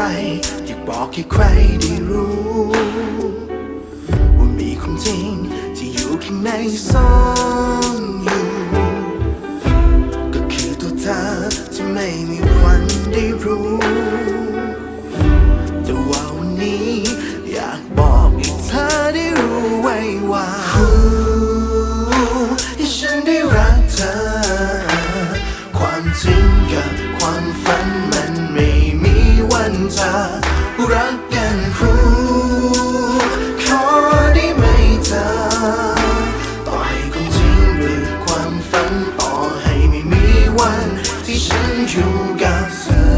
อยากบอกให้ใครได้รู้ ว่ามีคนจริงที่อยู่ข้างในซ่อนอยู่ ก็คือตัวเธอที่ไม่มีวันได้รู้ แต่ว่าวันนี้อยากบอกให้เธอได้รู้ไว้ว่า วันจะรักกันรู้ขอได้ไหมเธอต่อให้ความจริงหรือความฝันต่อให้ไม่มีวัน ที่ฉันอยู่กับเธอ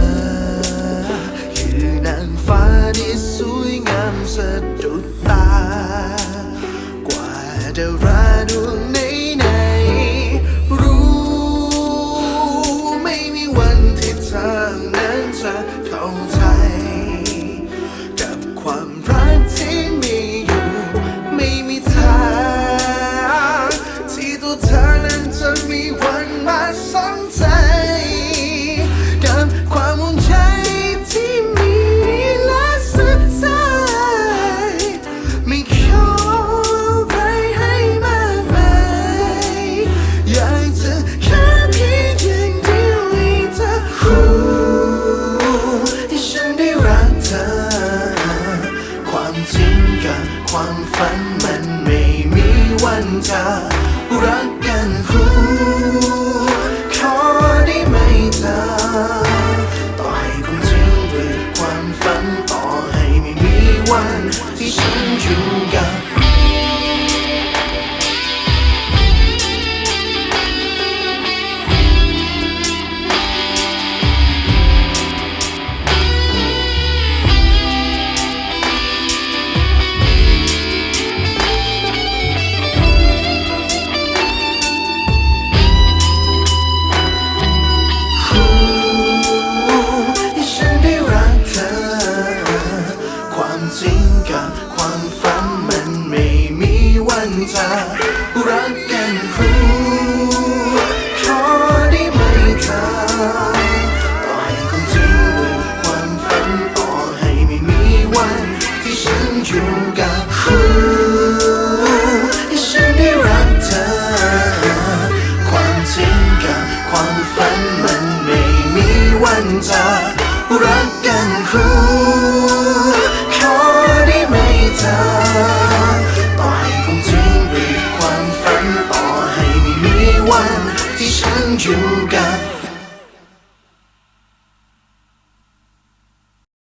คือนางฟ้าที่สวยงามสะดุดตา กว่าดาราดวงไหนไหนๆรู้ไม่มีวันที่เธอนั้นจะเข้าใจ ความฝันมันไม่มีวันจะรักกันคู่ ความจริงกับความฝันมันไม่มีวันจะรักกันครูขอได้ไหมเธอต่อให้ความจริงหรือความฝันต่อให้ไม่มีวันที่ฉันอยู่กับรู้ให้ฉันได้รักเธอความจริงกับความฝันมันไม่มีวันจะรักกันครู หรือค